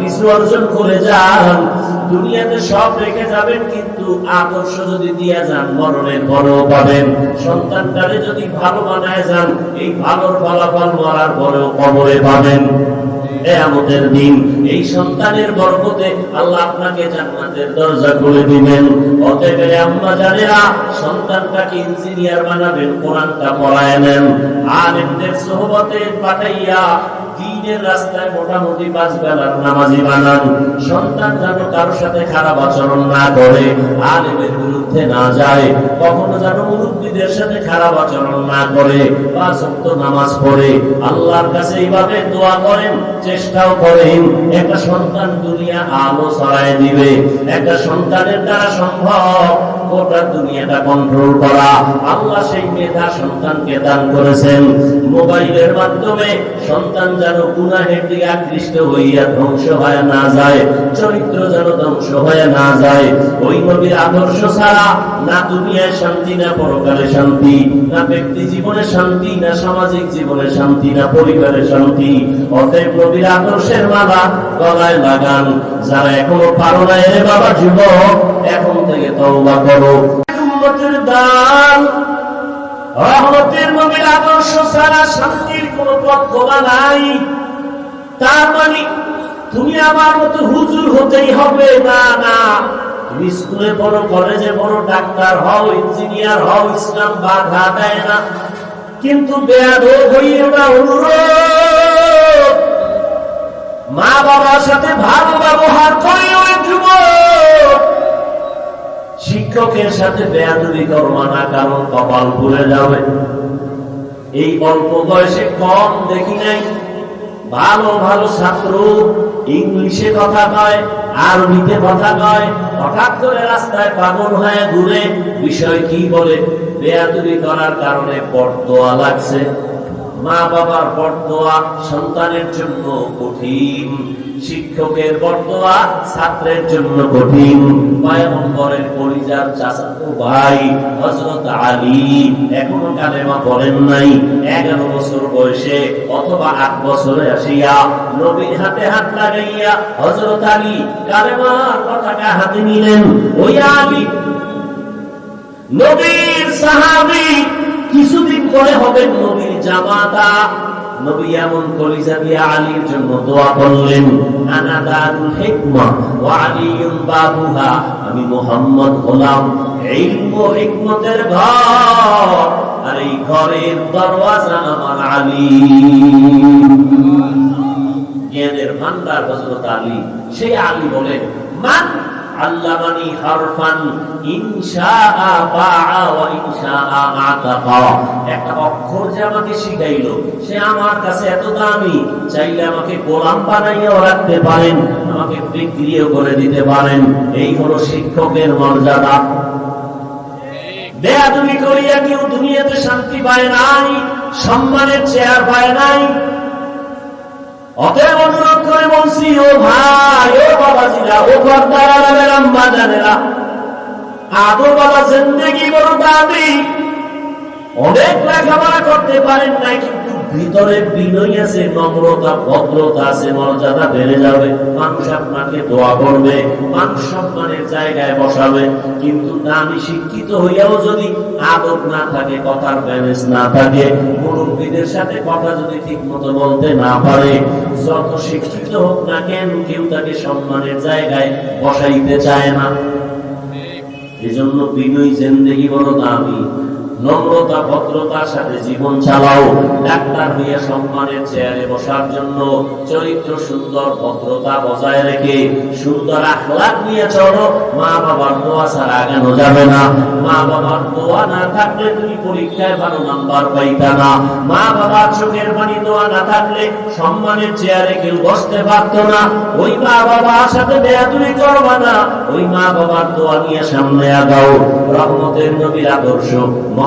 কিছু অর্জন করে দুনিয়াতে সব রেখে যাবেন, কিন্তু আদর্শ যদি দিয়ে যান সন্তানটারে যদি ভালো বানায় যান, এই ভালোর ফলাফল মরার পরেও কবরে পাবেন। কেয়ামতের দিন এই সন্তানের বরকতে আল্লাহ আপনাকে জান্নাতের দরজা খুলে দিবেন। অতএব আম্মা জানেরা সন্তানটাকে ইঞ্জিনিয়ার বানাবেন, কোরআনটা পড়ায় নেন। আলেমদের সোহবতে পাঠাইয়া রাস্তায় মোটামুটি পাঁচ বেলার নামাজি বানান। সন্তান যেন কারোর সাথে খারাপ আচরণ না করে, আলেমের বিরুদ্ধে না যায়। কখনো যেন মুরব্বীদের সাথে খারাপ আচরণ না করে, পাঁচ ওয়াক্ত নামাজ পড়ে। আল্লাহর কাছে এইভাবে দোয়া করেন, চেষ্টাও করেন। একটা সন্তান দুনিয়া আলো ছড়ায় দিবে। একটা সন্তানের দ্বারা সম্ভব। গোটা দুনিয়াটা কন্ট্রোল করা। আল্লাহ সেই মেধা সন্তানকে দান করেছেন। মোবাইলের মাধ্যমে সন্তান যেন গুনাহের দিকে আকৃষ্ট হইয়া ধ্বংস হয়ে না যায়, চরিত্র যেন ধ্বংস হয়ে না যায়। ওই নবীর আদর্শ ছাড়া না দুনিয়ায় শান্তি, না পরকালে শান্তি, না ব্যক্তি জীবনে শান্তি, না সামাজিক জীবনে শান্তি, না পরিবারে শান্তি। অতএব নবীর আদর্শের মালা গলায় লাগান। যারা এখনও পারো না, এরে বাবা, যুবক, এখন থেকে তওবা করো। উম্মতের দান, রহমতের নবীর আদর্শ ছাড়া শান্তির কোনো পথ খোলা নাই। তার মানে তুমি আমার মতো হুজুর হতেই হবে, না না। তুমি স্কুলে বড় কলেজে বড় ডাক্তার হও, ইঞ্জিনিয়ার হও, ইসলাম বাধা দেয় না। কিন্তু মা বাবার সাথে ভালো ব্যবহার করিও যুবক। শিক্ষকের সাথে বেয়াদুরি করবা না কারণ কপাল ভুলে যাবে। এই অল্প বয়সে কম দেখি নাই। ভালো ভালো ছাত্র, ইংলিশে কথা কয়, আরবিতে কথা কয় হঠাৎ করে রাস্তায় পাগল হয়ে ঘুরে, বিষয় কি বলে? বেয়াদুরি করার কারণে পর্দোয়া লাগছে। মা বাবার পর্দোয়া সন্তানের জন্য কঠিন। শিক্ষকের বটদোয়া ছাত্রের জন্য কঠিন। পয়গম্বরের পরিজার চাচাতো ভাই হযরত আলী এখনও কালেমা পড়েন নাই। এগারো বছর বয়সে অথবা আট বছরে আসিয়া নবীর হাতে হাত লাগাইয়া হযরত আলী কালেমার পতাকা হাতে নিলেন, ওই আলী, নবীর সাহাবী, কিছুদিন পরে হবেন নবীর জামাতা। আমি মুহাম্মদ হলাম ইলম ও হিকমতের ঘর। আর এই ঘরের দরওয়াজা আমার আলী। জ্ঞানের ভান্ডার হযরত আলী, সেই আলী বলেন, মান আল্লামানি হারফান, ইনশাআ একটা অক্ষর যে আমাকে সে আমার কাছে এত দামি, চাইলে আমাকে গোলাম বানাইয়াও রাখতে পারেন, আমাকে বিক্রিও করে দিতে পারেন। এই হলো শিক্ষকের মর্যাদা। বেয়াদুমি করিয়া কেউ দুনিয়াতে শান্তি পায় নাই, সম্মানের চেয়ার পায় নাই অতএব অনুরোধ করে বলছি, ও ভাই, ও বাবাজিরা, ও ঘরদারা আম্মা জানেরা আদর বাবা জিন্দগি বড় দামি অনেক লেখাপড়া করতে পারেন নাই ভিতরে বিনয় আছে নম্রতা ভদ্রতা আছে মর্যাদা বেড়ে যাবে। মানুষ আপনাকে দোয়া করবে মানুষ সম্মানের জায়গায় বসাবে। কিন্তু দামি শিক্ষিত হইয়াও যদি আদব না থাকে কথার ব্যালেন্স না থাকে মুরব্বীদের সাথে কথা যদি ঠিক মতো বলতে না পারে যত শিক্ষিত হোক না কেন কেউ তাকে সম্মানের জায়গায় বসাইতে চায় না। এজন্য বিনয় জিন্দেগি বড় দামি নম্রতা ভদ্রতার সাথে জীবন চালাও। ডাক্তার হইয়া সম্মানের চেয়ারে বসার জন্য চরিত্র সুন্দর, ভদ্রতা বজায় রেখে সুন্দর আখলাক নিয়ে চলো। মা বাবার দোয়া ছাড়া আগানো যাবে না। মা বাবার দোয়া না থাকলে তুমি পরীক্ষায় ভালো নাম্বার পাইতা না। মা বাবার চোখের পানি দোয়া না থাকলে সম্মানের চেয়ারে কেউ বসতে পারত না। ওই মা বাবার সাথে দেয়া বেয়াদুরি করবা না। ওই মা বাবার দোয়া নিয়ে সামনে আগাও। রহমতের নবীর আদর্শ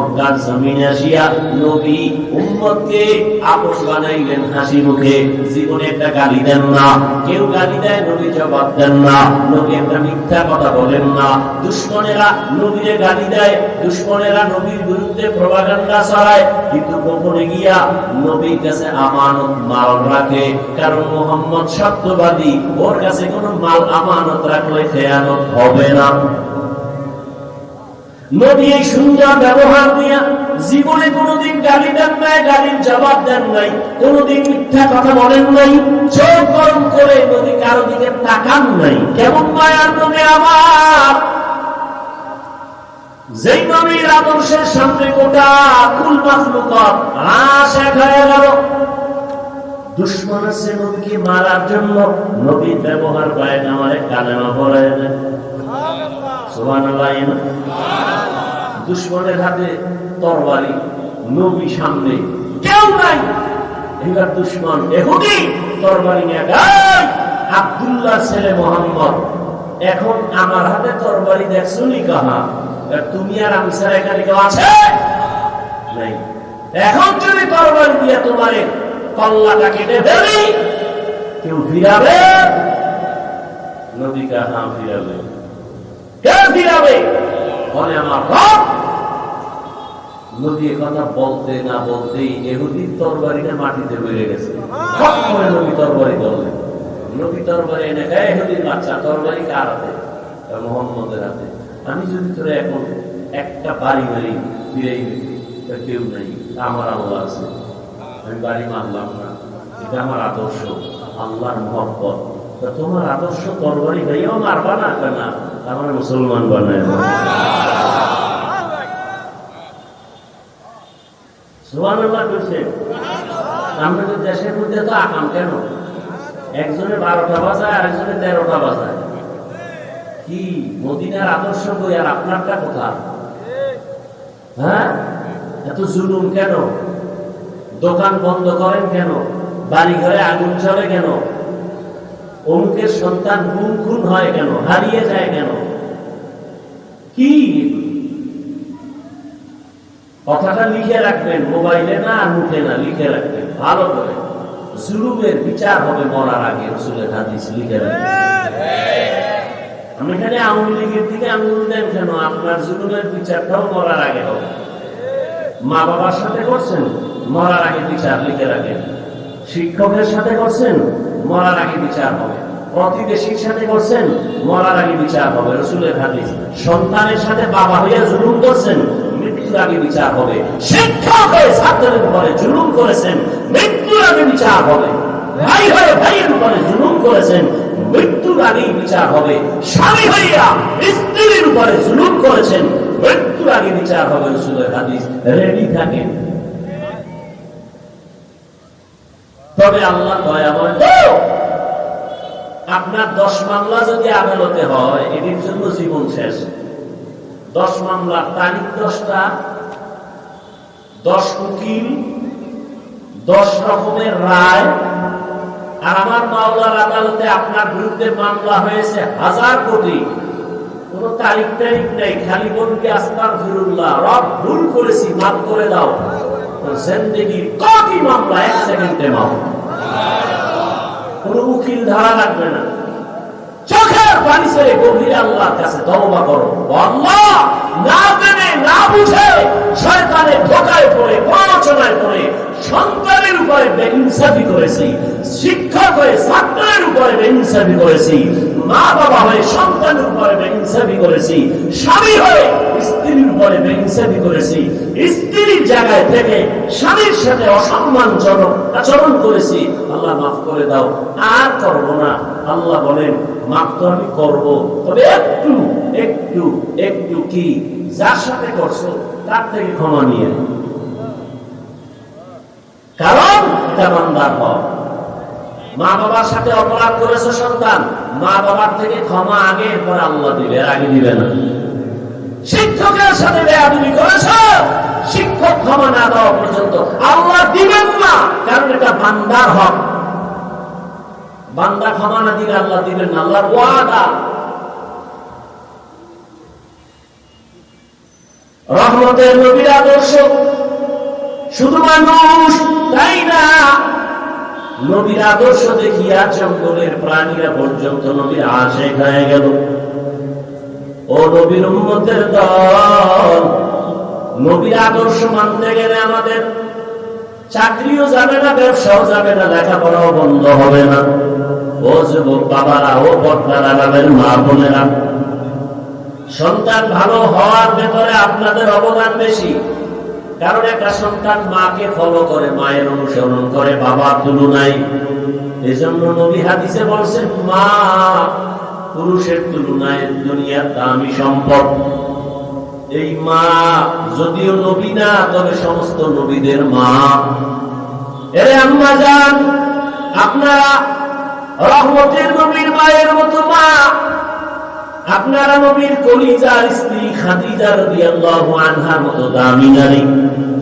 মক্কার জমিনে আসিয়া নবী উম্মতকে আপস বানাইলেন হাসি মুখে। জীবনে একটা গালি দেন না। কেউ গালি দেয়, নবী জবাব দেন না। নবী একটা মিথ্যা কথা বলেন না। দুশ্মনেরা নবীরে গালি দেয়, দুশ্মনেরা নবীর বিরুদ্ধে ছড়ায়। কিন্তু গোপনে গিয়া নবীর কাছে আমানত মাল রাখে। কারণ মোহাম্মদ সত্যবাদী, ওর কাছে কোনো মাল আমানত রাখলে খেয়ানত হবে না। নবী এই সুন্দর ব্যবহার জীবনে কোনোদিন গালি দেন নাই, গালির জবাব দেন নাই মিথ্যা কথা বলেন নাই, চোখ গরম করে নদী কারও দিকে তাকান নাই। কেমন মায়ার আমার? যেই নবীর আদর্শের সামনে গোটা কুল এক হয়ে গেল। দুশ্মন আছে মারার জন্য নবীর ব্যবহার পায় না, আমার কালেমা পড়ায় না দুশ্মনের হাতে তরবারি নবী সামনে। কেউ নাই। এবার দুশ্মন এহুদি, তরবারি নিয়ে আব্দুল্লাহ ছেলে মোহাম্মদ, এখন আমার হাতে তরবারি দেখছ নি কাহা? তুমি আর আমি স্যার এখানে কেউ আছে? নাই। এখন যদি তরবারি দিয়ে তোমারে কল্লাটা কেটে ফেলি, কেউ ফিরাবে? নদী কাহা ফিরাবে? কেউ ফিরাবে বলে আমার রব! নদী কথা বলতে না বলতেই এহুদির তরবারিটা মাটিতে বেড়ে গেছে। খপ করে নবী তরবারি ধরলেন নবী তরবারি এনে এহুদির বাচ্চা তরবারি কার হাতে? মোহাম্মদের হাতে। আমি যদি তোরা এখন একটা বাড়ি মারি তা কেউ নাই আমার আল্লাহ আছে। আমি বাড়ি মারলাম না। এটা আমার আদর্শ আল্লাহর মহব্বত। তা তোমার আদর্শ তরবারি গাইয়াও মারবা না কেন? আমার মুসলমান বানায় দেশের মধ্যে তো আকাম কেন? একজনে বারোটা বাজায় আর একজনে তেরোটা বাজায়। কি, মদিনার আদর্শ বই আর আপনারটা কোথা হ্যাঁ? এত জুলুম কেন? দোকান বন্ধ করেন কেন? বাড়ি ঘরে আগুন চলে কেন? অমুকের সন্তান গুম খুন হয় কেন? হারিয়ে যায় কেন? কি? কথাটা লিখে রাখবেন, মোবাইলে না আর মুখে না, লিখে রাখবেন। ভালো করে। জুলুমের বিচার হবে মরার আগে, রসুলের হাদিস লিখে রাখবেন। আমি এখানে আওয়ামী লীগের দিকে আঙুল দেন কেন? আপনার জুলুমের বিচারটাও মরার আগে হবে। মা বাবার সাথে করছেন? মরার আগে বিচার লিখে রাখেন। শিক্ষকের সাথে করছেন? মরার আগে বিচার হবে। প্রতিবেশীর সাথে করছেন, মরার আগে বিচার হবে। রসুলের হাদিস, সন্তানের সাথে বাবা হইয়া জুলুম করছেন, মৃত্যুর আগে বিচার হবে। শিক্ষক হয়ে ছাত্রের উপরে জুলুম করেছেন, মৃত্যুর আগে বিচার হবে। ভাই হয়ে ভাইয়ের উপরে জুলুম করেছেন, মৃত্যুর আগেই বিচার হবে। স্বামী হইয়া স্ত্রীর উপরে জুলুম করেছেন, মৃত্যুর আগে বিচার হবে রসুলের হাদিস। রেডি থাকেন। তবে আল্লাহ দয়াময় আপনার দশ মামলা যদি আদালতে হয়, এটির জন্য জীবন শেষ। দশ মামলার তারিখ দশটা, দশ উকিল, দশ রকমের রায়। আর আমার মাওলার আদালতে আপনার বিরুদ্ধে মামলা হয়েছে হাজার কোটি। কোন তারিখ তারিখ নেই, খালি বলবি আসমান ফিরুল্লাহ, রব ভুল করেছি, মাফ করে দাও। জিন্দগির কটি মামলা এক সেকেন্ডে মামলা কোন উকিল ধারা লাগবে না। চোখের পানি ছেড়ে গভীরে আল্লাহর কাছে তওবা করো। আল্লাহ না জেনে, না বুঝে শয়তানের ধোকায় পড়ে প্ররোচনায় পড়ে, সন্তানের উপরে বেইনসাফি করেছি, শিক্ষক হয়ে ছাত্রের উপরে বেইনসাফি করেছি। মা বাবা হয়ে সন্তানের উপরে বেইনসাফি করেছি, স্বামী হয়ে স্ত্রীর উপরে বেইনসাফি করেছি, স্ত্রীর জায়গায় থেকে স্বামীর সাথে অসম্মানজনক আচরণ করেছি, আল্লাহ মাফ করে দাও, আর করব না। আল্লাহ বলেন, মাফ তো আমি করব, তবে একটু একটু একটু কি? যার সাথে করছ, তার থেকে ক্ষমা নিয়ে কারণ বান্দার হক। মা বাবার সাথে অপরাধ করেছে, সন্তান? মা বাবার থেকে ক্ষমা আগে, এরপর আল্লাহ দিবে আগে দিবে না। শিক্ষকের সাথে বেয়াদবি করেছ? শিক্ষক ক্ষমা না দেওয়া পর্যন্ত আল্লাহ দিবেন না, কারণ এটা বান্দার হক। বান্দা ক্ষমা না দিলে আল্লাহ দিবেন না, আল্লাহর ওয়াদা। রহমতের নবীর আদর্শ, শুধু মানুষ, তাই না? নবীর আদর্শ দেখিয়া জঙ্গলের প্রাণীরা পর্যন্ত নবীর আশে হয়ে গেল। ও নবীর উম্মতের দল, নবীর আদর্শ মানতে গেলে আমাদের চাকরিও যাবে না, ব্যবসাও যাবে না, লেখাপড়াও বন্ধ হবে না। ও যুবক বাবারা, ও পর্দার আরামের মা বোনেরা, সন্তান ভালো হওয়ার ভেতরে আপনাদের অবদান বেশি। কারণ একটা সন্তান মাকে ফলো করে, মায়ের অনুসরণ করে, বাবার তুলনায়। এই জন্য নবী হাদিসে বলছেন, মা, পুরুষের তুলনায় দুনিয়ার দামি সম্পদ। এই মা, যদিও নবী না, তবে সমস্ত নবীদের মা। এরে আম্মা যান আপনারা রহমতের নবীর মায়ের মতো মা। আপনারা নবীর কলিজার স্ত্রী খাদিজা রাদিয়াল্লাহু আনহার মতো দামি নারী,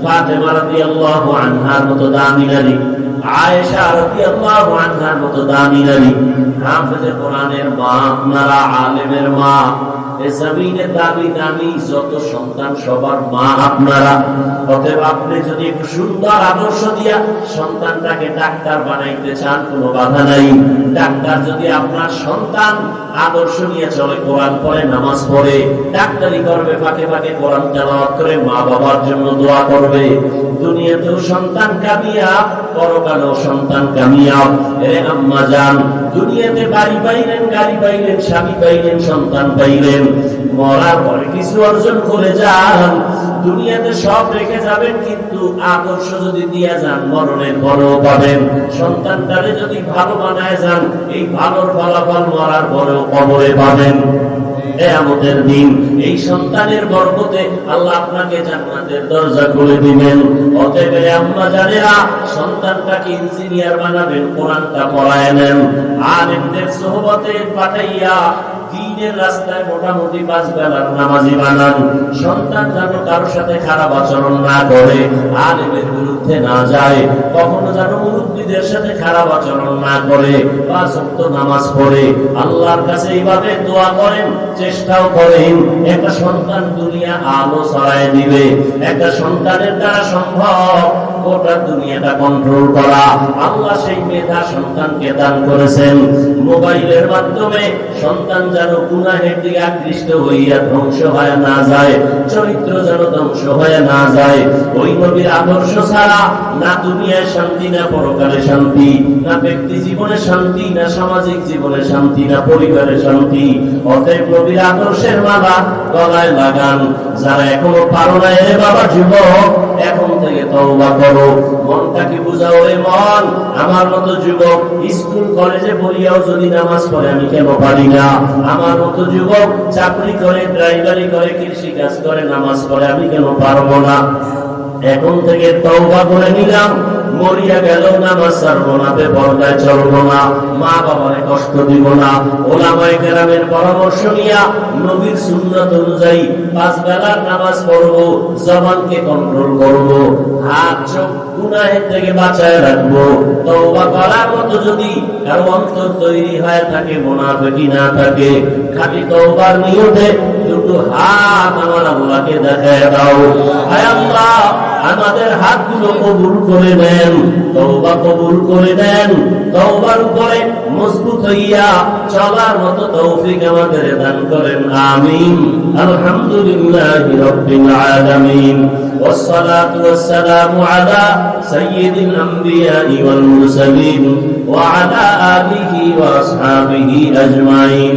ফাতেমা রাদিয়াল্লাহু আনহার মতো দামি নারী, আয়েশা রাদিয়াল্লাহু আনহার মতো দামি নারী। হাফেজে কোরআনের মা, আপনারা আলেমের মা। জমিনে দামি দামি, যত সন্তান সবার মা আপনারা। অতএব আপনি যদি একটু সুন্দর আদর্শ দিয়া সন্তানটাকে ডাক্তার বানাইতে চান, কোনো বাধা নাই। ডাক্তার যদি আপনার সন্তান আদর্শ নিয়ে চলে, কোরআন নামাজ পড়ে, ডাক্তারি করবে, ফাঁকে ফাঁকে কোরআন তেলাওয়াত করে, মা বাবার জন্য দোয়া করবে। দুনিয়াতেও সন্তান কামিয়াব, পরকালেও সন্তান কামিয়াব। এ আম্মা যান দুনিয়াতে বাড়ি পাইলেন, গাড়ি পাইলেন, স্বামী পাইলেন, সন্তান পাইলেন, মরার পরে কিছু অর্জন করে যান। দুনিয়াতে সব রেখে যাবেন, কিন্তু আদর্শ যদি দিয়ে যান, মরণের পরেও পাবেন। সন্তানটারে যদি ভালো বানায় যান, এই ভালোর ফলাফল মরার পরেও কবরে পাবেন। কেয়ামতের দিন এই সন্তানের বরকতে আল্লাহ আপনাকে জান্নাতের দরজা খুলে দিবেন। অতএব আমরা জানেরা সন্তানটাকে ইঞ্জিনিয়ার বানাবেন, কোরআনটা পড়ায় নেন। এমদের সোহবতে পাঠাইয়া দিনের রাস্তায় মোটামুটি পাঁচ বেলার নামাজি বানান। সন্তান যেন কারোর সাথে খারাপ আচরণ না করে বিরুদ্ধে না যায়, কখনো যেন মুরব্বীদের সাথে খারাপ আচরণ না করে নামাজ পড়ে। আল্লাহর কাছে এইভাবে দোয়া করেন, চেষ্টাও করেন। একটা সন্তান দুনিয়া আলো ছড়ায় দিবে। একটা সন্তানের দ্বারা সম্ভব গোটা দুনিয়াটা কন্ট্রোল করা। আল্লাহ সেই মেধা সন্তানকে দান করেছেন। মোবাইলের মাধ্যমে সন্তান যেন গুনাহের দিকে আকৃষ্ট হইয়া ধ্বংস হয়ে না যায়, চরিত্র যেন ধ্বংস হয়ে না যায়। ওই নবীর আদর্শ ছাড়া না দুনিয়ায় শান্তি, না পরকালে শান্তি, না ব্যক্তি জীবনে শান্তি, না সামাজিক জীবনে শান্তি, না পরিবারে শান্তি। অতএব নবীর আদর্শের মালা গলায় লাগান, যারা এখনও পারো না এরে বাবা যুবক, এখন থেকে তওবা করো। মনটাকে বুঝাও রে মন আমার মতো যুবক, স্কুল, কলেজে পড়িয়াও যদি নামাজ পড়ে, আমি কেন পারি না? আমার মতো যুবক, চাকরি করে ড্রাইভারি করে কৃষি কাজ করে, নামাজ পড়ে, আমি কেন পারব না? এখন থেকে তওবা করে নিলাম। মরিয়া গেল, নামাজ ছাড়বো না, বেপরদায় চলবো না। মা বাবারে কষ্ট দিব না। ওলামায়ে কেরামের পরামর্শ নিয়া নবীর সুন্নাত অনুযায়ী পাঁচ বেলার নামাজ পড়ব, জবানকে কন্ট্রোল করব, হাত চোখ গুনাহের থেকে বাঁচায় রাখব। তওবা করার মতো যদি কারও অন্তর তৈরি হয়ে, থাকে মুনাফিকি না থাকে খালি তওবার নিয়তে দুটো হাত আমার আল্লাহকে দেখায় দাও হায় আল্লাহ আমাদের হাতগুলো কবুল করে দেন তওবা কবুল করে দেন তওবার উপরে মজবুত হইয়া চলার মতো তৌফিক আমাদের দান করেন আমিন আলহামদুলিল্লাহি রাব্বিল আলামিন والصلاة والسلام على سيد الأنبياء والمرسلين وعلى آله وأصحابه أجمعين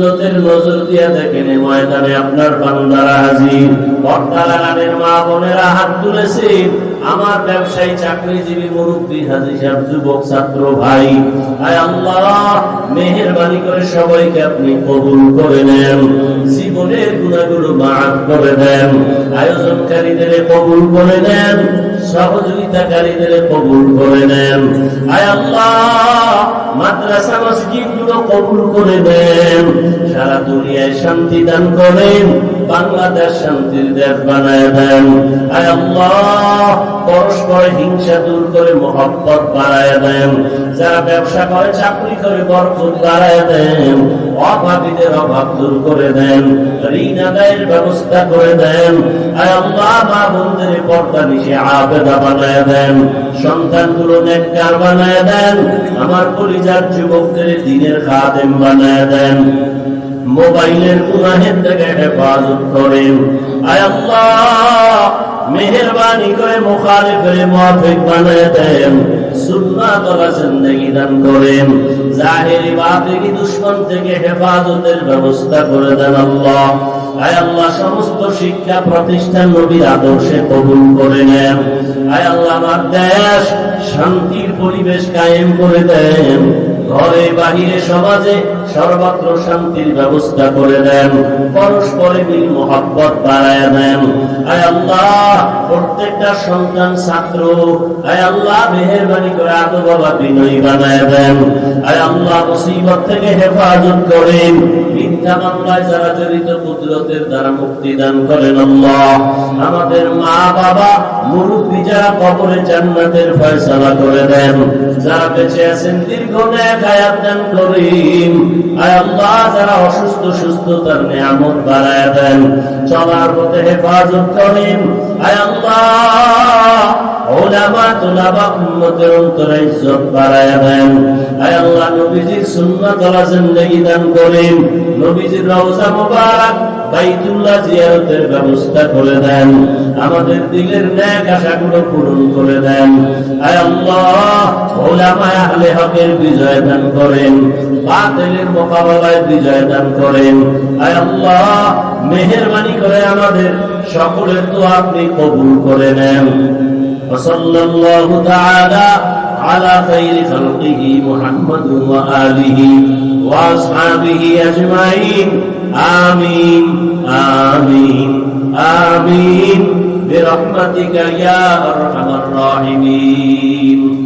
কুদরতের নজর দিয়ে দেখেন এই ময়দানে আপনার বান্দারা হাজির। লাগানের মা বোনেরা হাত তুলেছেন আমার ব্যবসায়ী, চাকরিজীবী, মুরব্বী, হাজি সাহেব, যুবক, ছাত্র, ভাই, আয় আল্লাহ, মেহেরবানি করে সবাইকে আপনি কবুল করে নেন। জীবনের গুণাগুলো মাফ করে দেন। আয়োজনকারীদের কবুল করে দেন সহযোগিতাকারীদের কবুল করে নেন। আয় আল্লাহ, মাদ্রাসা মসজিদগুলো কবুল করে নেন। সারা দুনিয়ায় শান্তি দান করেন, বাংলাদেশ শান্তির দেশ বানায় দেন। আয় আল্লাহ, পরস্পর হিংসা দূর করে মহব্বত বাড়ায় দেন। যারা ব্যবসা করে, চাকরি করে, বরকত বাড়ায় দেন, অভাবীদের অভাব দূর করে দেন, ঋণ আদায়ের ব্যবস্থা করে দেন। আল্লাহ, মা বোনদের পর্দা নিশে আবেদা বানায় দেন, সন্তানগুলো নেককার বানায় দেন, আমার পরিজার যুবকদের দিনের খাদেম বানায় দেন। মোবাইলের গুনাহের থেকে হেফাজত করেন। আয় আল্লাহ মেহরবানি করে মুখালিফের মুআফিক বানায় দেন ওয়ালা জিন্দেগি দান করেন। বাতিলি দুশমন থেকে হেফাজতের ব্যবস্থা করে দেন আল্লাহ। আয় আল্লাহ, সমস্ত শিক্ষা প্রতিষ্ঠান নবীর আদর্শে কবুল করে নেন। আয় আল্লাহ, আমার দেশ শান্তির পরিবেশ কায়েম করে দেন। ঘরে বাহিরে সমাজে সর্বত্র শান্তির ব্যবস্থা করে দেন পরস্পরে মিল মোহাব্বত বাড়ায় দেন। আয় আল্লাহ, প্রত্যেকটা সন্তান ছাত্র, আয় আল্লাহ, মেহরবানি করে আদো বাবা বিনয়ী বানায় দেন। আয় আল্লাহ, মুসিবত থেকে হেফাজত করেন। মিথ্যা মামলায় যারা জড়িত, কুদরতের দ্বারা মুক্তি দান করেন আল্লাহ। আমাদের মা বাবা, মুরব্বী যারা কবরে জান্নাতের ফয়সালা করে দেন, যারা বেঁচে আছেন, দীর্ঘ হায়াত দান আয় আল্লাহ যারা অসুস্থ সুস্থতার নিয়ামত বাড়ায় দেন। চলার পথে হেফাজত করেন আয় আল্লাহ। ওলামা ব্যবস্থা করে দেন। আমাদের দিলের ন্যাক পূরণ করে দেন। হকের বিজয় দান করেন। বাতিলের মোকাবেলায় বিজয় দান করেন। করে আমাদের সকলের তো আপনি কবুল করে নেন। وصلى الله تعالى على خير خلقه محمد وآله وأصحابه أجمعين. آمين. آمين. آمين. برحمتك يا أرحم الراحمين.